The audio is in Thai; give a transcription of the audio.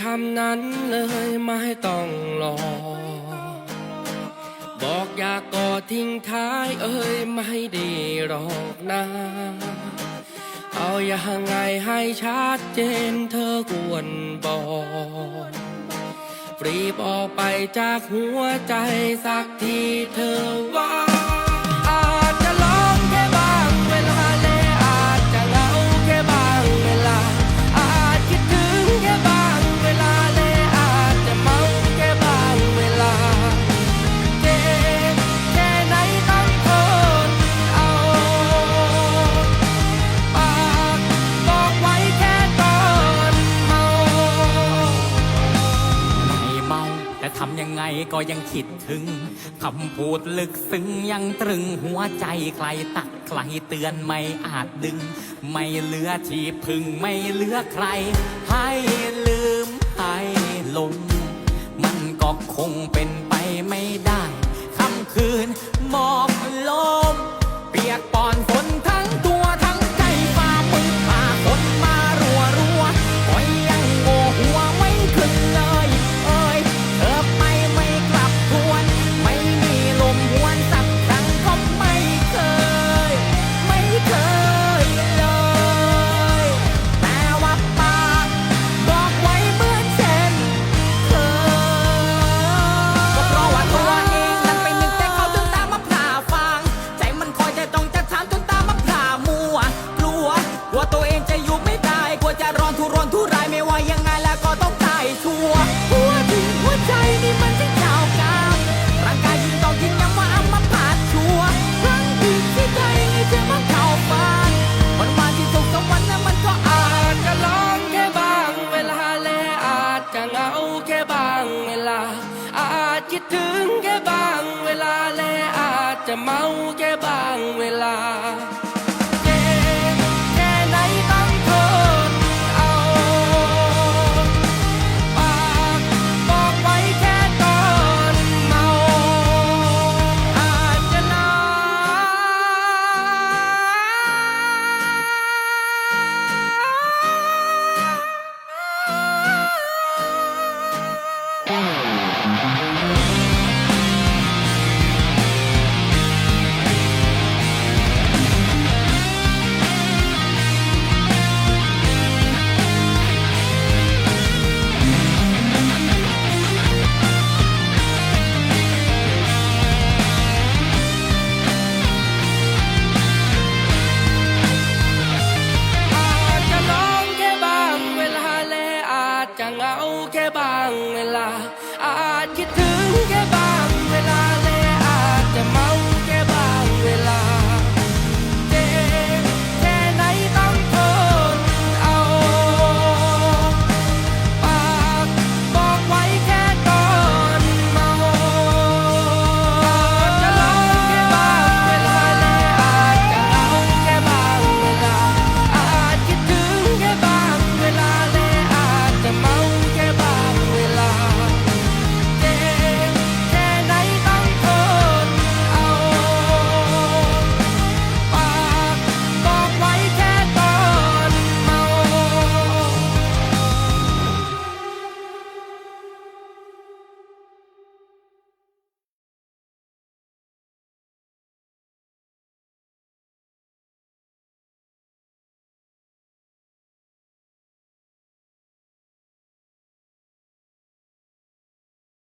คำนั้นเลยไม่ต้องรอ บอกอยากกอดทิ้งท้ายเอ้ยไม่ได้หรอกนะ เอาอย่างไงให้ชัดเจนเธอควรบอกปรีบออกไปจากหัวใจสักทีเธอว่า ทำยังไงก็ยังคิดถึงคำพูดลึกซึ้งยังตรึงหัวใจใครตักใครเตือนไม่อาจดึง ไม่เหลือที่พึ่งไม่เหลือใคร ให้ลืมให้ลง มันก็คงเป็นไปไม่ได้ค่ำคืนมอง วกลัวตัวเองจะอยู่ไม่ได้กลัวจะร้อนทุรนทุรายไม่ว่ายังไงแล้วก็ต้องตายชัวหัวถึงหัวใจนี่มันจะเจ้ากรรมร่างกายยิงต้องกินยังว่าอัมาผ่าดชัวครั้งที่ที่ใจไงจะมาเข้าฝันวันวานที่สุขสมวันนั้นมันก็อาจอาจจะร้องแค่บางเวลาและอาจจะเหงาแค่บางเวลา อาจคิดถึงแค่บางเวลาและอาจจะเมาแค่บางเวลา แค่บางเวลา อาจคิดถึงแค่บาง